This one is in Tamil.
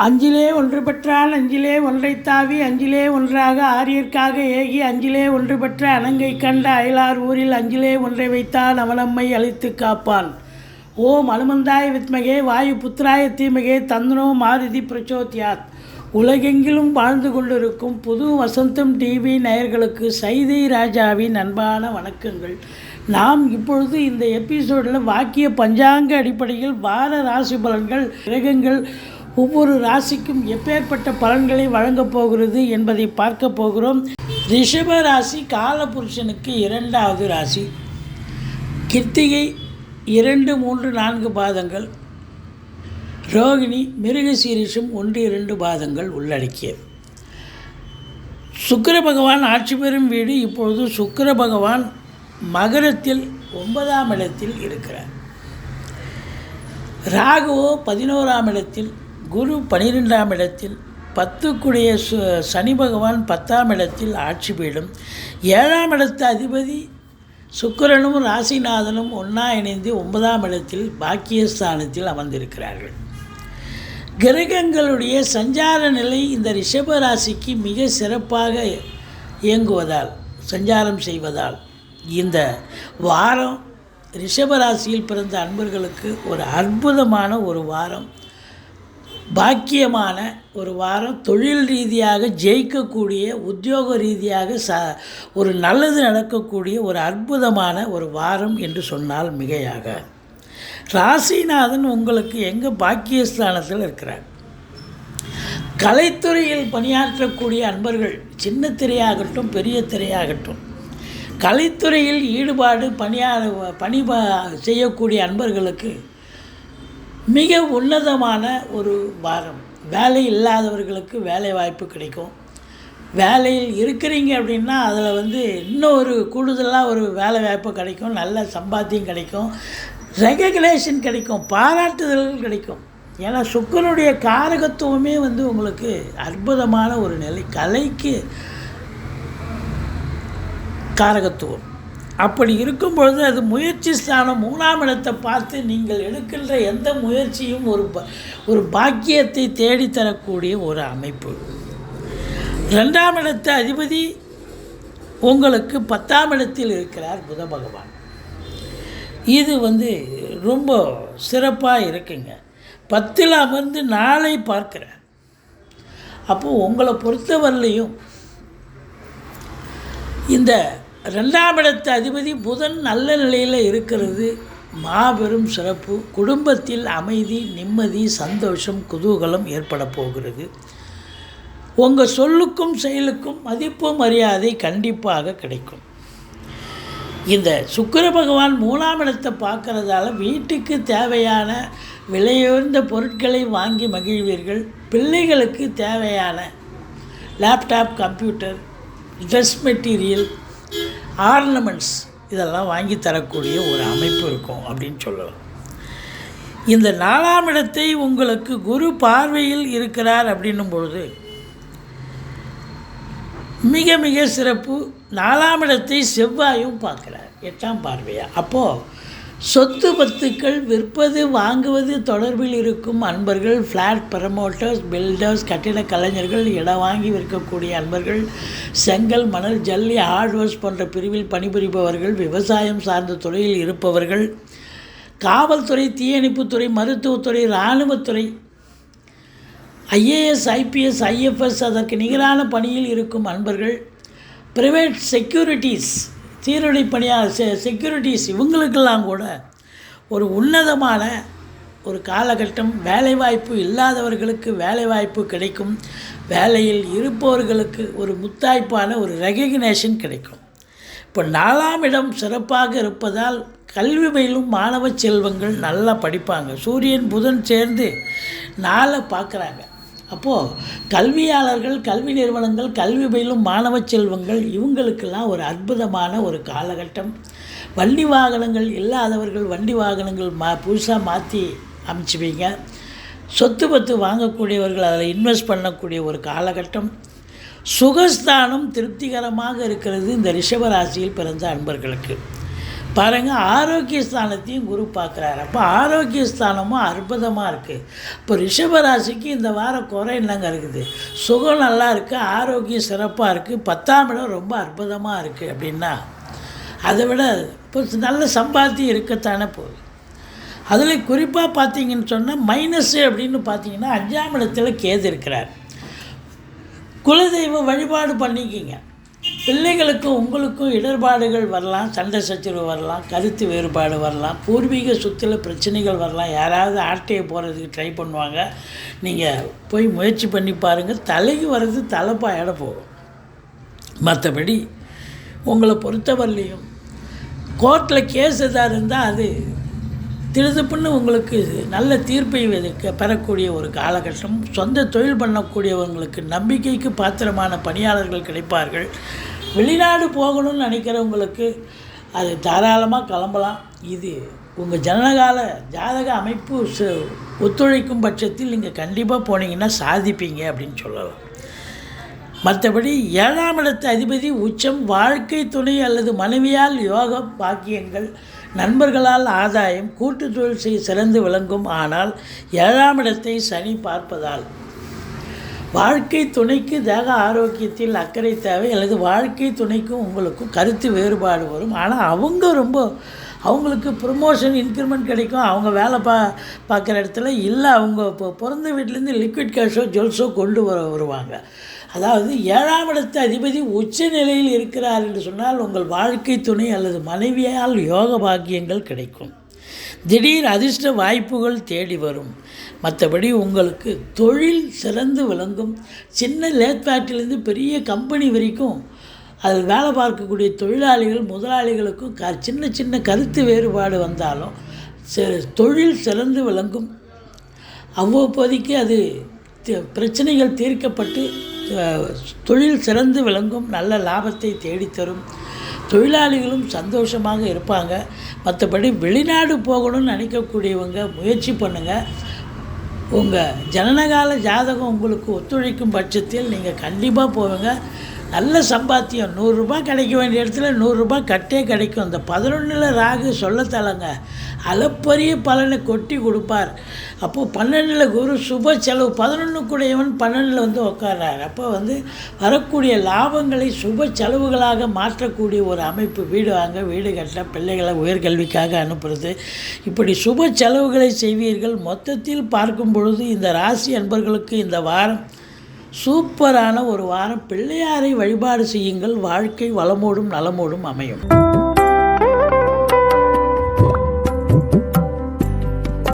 அஞ்சிலே ஒன்று பெற்றான் அஞ்சிலே ஒன்றைத் தாவி அஞ்சிலே ஒன்றாக ஆரியர்க்காக ஏகி அஞ்சிலே ஒன்று பெற்ற அணங்கை கண்ட அயலார் ஊரில் அஞ்சிலே ஒன்றை வைத்தான் அவனம்மை அழித்து காப்பான் ஓம் அனுமந்தாய வித்மகே வாயு புத்திராய தீமகே தந்தனோ மாருதி பிரச்சோத்யாத். உலகெங்கிலும் வாழ்ந்து கொண்டிருக்கும் புது வசந்தம் டிவி நேயர்களுக்கு சைதை ராஜாவின் அன்பான வணக்கங்கள். நாம் இப்பொழுது இந்த எபிசோடில் வாக்கிய பஞ்சாங்க அடிப்படையில் வார ராசி பலன்கள் கிரகங்கள் ஒவ்வொரு ராசிக்கும் எப்பேற்பட்ட பலன்களை வழங்கப் போகிறது என்பதை பார்க்க போகிறோம். ரிஷப ராசி காலபுருஷனுக்கு இரண்டாவது ராசி. கிருத்திகை இரண்டு மூன்று நான்கு பாதங்கள். ரோகிணி மிருகசீரிஷம் ஒன்று இரண்டு பாதங்கள் உள்ளடக்கியது. சுக்கர பகவான் ஆட்சி பெறும் வீடு இப்பொழுது சுக்கர பகவான் மகரத்தில் ஒன்பதாம் இடத்தில் இருக்கிறார். ராகுவோ பதினோராம் இடத்தில் குரு பனிரெண்டாம் இடத்தில் பத்துக்குடைய சு சனி பகவான் பத்தாம் இடத்தில் ஆட்சி பீடும். ஏழாம் இடத்து அதிபதி சுக்கிரனும் ராசிநாதனும் ஒன்றா இணைந்து ஒன்பதாம் இடத்தில் பாக்கியஸ்தானத்தில் அமர்ந்திருக்கிறார்கள். கிரகங்களுடைய சஞ்சார நிலை இந்த ரிஷப ராசிக்கு மிக சிறப்பாக இயங்குவதால் சஞ்சாரம் செய்வதால் இந்த வாரம் ரிஷபராசியில் பிறந்த அன்பர்களுக்கு ஒரு அற்புதமான ஒரு வாரம். பாக்கியமான ஒரு வாரம் தொழில் ரீதியாக ஜெயிக்கக்கூடிய உத்தியோக ரீதியாக ச ஒரு நல்லது நடக்கக்கூடிய ஒரு அற்புதமான ஒரு வாரம் என்று சொன்னால் மிகையாக. ராசிநாதன் உங்களுக்கு எங்கே பாக்கியஸ்தானத்தில் இருக்கிறார். கலைத்துறையில் பணியாற்றக்கூடிய அன்பர்கள் சின்ன திரையாகட்டும் பெரிய திரையாகட்டும் கலைத்துறையில் ஈடுபாடு பணியா பணி செய்யக்கூடிய அன்பர்களுக்கு மிக உன்னதமான ஒரு வாரம். வேலை இல்லாதவர்களுக்கு வேலை வாய்ப்பு கிடைக்கும். வேலையில் இருக்கிறீங்க அப்படின்னா அதில் வந்து இன்னொரு கூடுதலாக ஒரு வேலை வாய்ப்பு கிடைக்கும். நல்ல சம்பாத்தியம் கிடைக்கும். ரெகக்னேஷன் கிடைக்கும். பாராட்டுதல்கள் கிடைக்கும். ஏன்னா சுக்கரனுடைய காரகத்துவமே வந்து உங்களுக்கு அற்புதமான ஒரு நிலை. கலைக்கு காரகத்துவம். அப்படி இருக்கும் பொழுது அது முயற்சி ஸ்தானம் மூணாம் இடத்தை பார்த்து நீங்கள் எடுக்கின்ற எந்த முயற்சியும் ஒரு ப ஒரு பாக்கியத்தை தேடித்தரக்கூடிய ஒரு அமைப்பு. ரெண்டாம் இடத்து அதிபதி உங்களுக்கு பத்தாம் இடத்தில் இருக்கிறார் புத பகவான். இது வந்து ரொம்ப சிறப்பாக இருக்குங்க. பத்தில் அமர்ந்து நாளை பார்க்குறேன் அப்போது உங்களை பொறுத்தவரையிலையும் இந்த ரெண்டாம் இடத்து அதிபதி புதன் நல்ல நிலையில் இருக்கிறது. மாபெரும் சிறப்பு. குடும்பத்தில் அமைதி நிம்மதி சந்தோஷம் குதூகலம் ஏற்பட போகிறது. உங்கள் சொல்லுக்கும் செயலுக்கும் மதிப்பு மரியாதை கண்டிப்பாக கிடைக்கும். இந்த சுக்கர பகவான் மூணாம் இடத்தை பார்க்குறதால வீட்டுக்கு தேவையான விலையுயர்ந்த பொருட்களை வாங்கி மகிழ்வீர்கள். பிள்ளைகளுக்கு தேவையான laptop computer dress material ornaments இதெல்லாம் வாங்கி தரக்கூடிய ஒரு அமைப்பு இருக்கும் அப்படின்னு சொல்லலாம். இந்த நாலாம் இடத்தை உங்களுக்கு குரு பார்வையில் இருக்கிறார் அப்படின்னும் பொழுது மிக மிக சிறப்பு நாலாம் இடத்தை செவ்வாயும் பார்க்குறார் எட்டாம் பார்வையாக அப்போது சொத்து பத்துக்கள் விற்பது வாங்குவது தொடர்பில் இருக்கும் அன்பர்கள் ஃப்ளாட் ப்ரமோட்டர்ஸ் பில்டர்ஸ் கட்டிட கலைஞர்கள் இடம் வாங்கி விற்கக்கூடிய அன்பர்கள் செங்கல் மணல் ஜல்லி ஹார்ட்வேர்ஸ் போன்ற பிரிவில் பணிபுரிபவர்கள் விவசாயம் சார்ந்த துறையில் இருப்பவர்கள் காவல்துறை தீயணைப்புத்துறை மருத்துவத்துறை இராணுவத்துறை ஐஏஎஸ் ஐபிஎஸ் ஐஎஃப்எஸ் அதற்கு நிகரான பணியில் இருக்கும் அன்பர்கள் ப்ரைவேட் செக்யூரிட்டிஸ் சீருடை பணியாளர் செ செக்யூரிட்டிஸ் இவங்களுக்கெல்லாம் கூட ஒரு உன்னதமான ஒரு காலகட்டம் வேலைவாய்ப்பு இல்லாதவர்களுக்கு வேலைவாய்ப்பு கிடைக்கும். வேலையில் இருப்பவர்களுக்கு ஒரு முத்தாய்ப்பான ஒரு ரெகக்னேஷன் கிடைக்கும். இப்போ நாலாம் இடம் சிறப்பாக இருப்பதால் கல்வி பயிலும் மாணவ செல்வங்கள் நல்லா படிப்பாங்க. சூரியன் புதன் சேர்ந்து நாளை பார்க்குறாங்க. அப்போது கல்வியாளர்கள் கல்வி நிறுவனங்கள் கல்வி பயிலும் மாணவ செல்வங்கள் இவங்களுக்கெல்லாம் ஒரு அற்புதமான ஒரு காலகட்டம். வண்டி வாகனங்கள் இல்லாதவர்கள் வண்டி வாகனங்கள் மா புதுசாக மாற்றி அமைச்சுவீங்க. சொத்து பத்து வாங்கக்கூடியவர்கள் அதில் இன்வெஸ்ட் பண்ணக்கூடிய ஒரு காலகட்டம். சுகஸ்தானம் திருப்திகரமாக இருக்கிறது இந்த ரிஷபராசியில் பிறந்த அன்பர்களுக்கு. பாருங்கள் ஆரோக்கிய ஸ்தானத்தையும் குரு பார்க்குறாரு. அப்போ ஆரோக்கிய ஸ்தானமும் அற்புதமாக இருக்குது இப்போ ரிஷபராசிக்கு இந்த வாரம் குறை என்னங்க இருக்குது? சுகம் நல்லா இருக்குது ஆரோக்கியம் சிறப்பாக இருக்குது பத்தாம் இடம் ரொம்ப அற்புதமாக இருக்குது அப்படின்னா அதை விட இப்போ நல்ல சம்பாத்தியம் இருக்கத்தானே போகுது. அதில் குறிப்பாக பார்த்தீங்கன்னு சொன்னால் மைனஸு அப்படின்னு பார்த்தீங்கன்னா அஞ்சாம் இடத்துல கேது இருக்கிறார். குலதெய்வ வழிபாடு பண்ணிக்கிங்க. பிள்ளைகளுக்கும் உங்களுக்கும் இடர்பாடுகள் வரலாம் சண்டை சச்சரவு வரலாம் கருத்து வேறுபாடு வரலாம் பூர்வீக சொத்தில் பிரச்சனைகள் வரலாம். யாராவது ஆட்டையை போகிறதுக்கு ட்ரை பண்ணுவாங்க. நீங்கள் போய் முயற்சி பண்ணி பாருங்கள் தலைக்கு வர்றது தலைப்பாயிட போகும். மற்றபடி உங்களை பொறுத்தவரையிலையும் கோர்ட்டில் கேஸ் எதாக இருந்தால் அது திருதுப்புன்னு உங்களுக்கு நல்ல தீர்ப்பை பெறக்கூடிய ஒரு காலகட்டம் சொந்த தொழில் பண்ணக்கூடியவங்களுக்கு நம்பிக்கைக்கு பாத்திரமான பணியாளர்கள் கிடைப்பார்கள். வெளிநாடு போகணும்னு நினைக்கிறவங்களுக்கு அது தாராளமாக கிளம்பலாம். இது உங்கள் ஜனகால ஜாதக அமைப்பு ச- ஒத்துழைக்கும் பட்சத்தில் நீங்கள் கண்டிப்பாக போனீங்கன்னா சாதிப்பீங்க அப்படின்னு சொல்லலாம். மற்றபடி ஏழாம் இடத்து அதிபதி உச்சம் வாழ்க்கை துணை அல்லது மனைவியால் யோக பாக்கியங்கள் நண்பர்களால் ஆதாயம் கூட்டு தொழில் செய்ய சிறந்து விளங்கும் ஆனால் ஏழாம் இடத்தை சனி பார்ப்பதால். வாழ்க்கை துணைக்கு தேக ஆரோக்கியத்தில் அக்கறை தேவை அல்லது வாழ்க்கை துணைக்கும் உங்களுக்கும் கருத்து வேறுபாடு வரும். ஆனால் அவங்க ரொம்ப அவங்களுக்கு ப்ரொமோஷன் இன்க்ரிமெண்ட் கிடைக்கும். அவங்க வேலை பா பார்க்குற இடத்துல இல்லை அவங்க இப்போ பிறந்த வீட்டிலேருந்து லிக்விட் கேஷோ ஜுவல்ஸோ கொண்டு வர வருவாங்க. அதாவது ஏழாம் இடத்து அதிபதி உச்ச நிலையில் இருக்கிறார் என்று சொன்னால் உங்கள் வாழ்க்கை துணை அல்லது மனைவியால் யோக பாக்கியங்கள் கிடைக்கும். திடீர் அதிர்ஷ்ட வாய்ப்புகள் தேடி வரும். மற்றபடி உங்களுக்கு தொழில் சிறந்து விளங்கும். சின்ன லேத் ஃபேக்ட்ரிலேருந்து பெரிய கம்பெனி வரைக்கும் அதில் வேலை பார்க்கக்கூடிய தொழிலாளிகள் முதலாளிகளுக்கும் க சின்ன சின்ன கருத்து வேறுபாடு வந்தாலும் தொழில் சிறந்து விளங்கும். அவ்வப்போதைக்கு அது பிரச்சனைகள் தீர்க்கப்பட்டு தொழில் சிறந்து விளங்கும் நல்ல லாபத்தை தேடித்தரும். தொழிலாளிகளும் சந்தோஷமாக இருப்பாங்க. மற்றபடி வெளிநாடு போகணும்னு நினைக்கக்கூடியவங்க முயற்சி பண்ணுங்கள் உங்கள் ஜனனகால ஜாதகம் உங்களுக்கு ஒத்துழைக்கும் பட்சத்தில் நீங்கள் கண்டிப்பாக போவீங்க. நல்ல சம்பாத்தியம். நூறுரூபா கிடைக்க வேண்டிய இடத்துல நூறுரூபா கட்டே கிடைக்கும். இந்த பதினொன்றில் ராகு சொல்லத்தலங்க. அளப்பரிய பலனை கொட்டி கொடுப்பார். அப்போது பன்னெண்டில் குரு சுப செலவு. பதினொன்றுக்குடையவன் பன்னெண்டில் வந்து உட்கார்றார் அப்போ வந்து வரக்கூடிய லாபங்களை சுப செலவுகளாக மாற்றக்கூடிய ஒரு அமைப்பு. வீடு வாங்க வீடு கட்ட பிள்ளைகளை உயர்கல்விக்காக அனுப்புறது. இப்படி சுப செலவுகளை செய்வீர்கள். மொத்தத்தில் பார்க்கும் பொழுது இந்த ராசி அன்பர்களுக்கு இந்த வாரம் சூப்பரான ஒரு வாரம். பிள்ளையாரை வழிபாடு செய்யுங்கள். வாழ்க்கை வளமோடும் நலமோடும் அமையும்.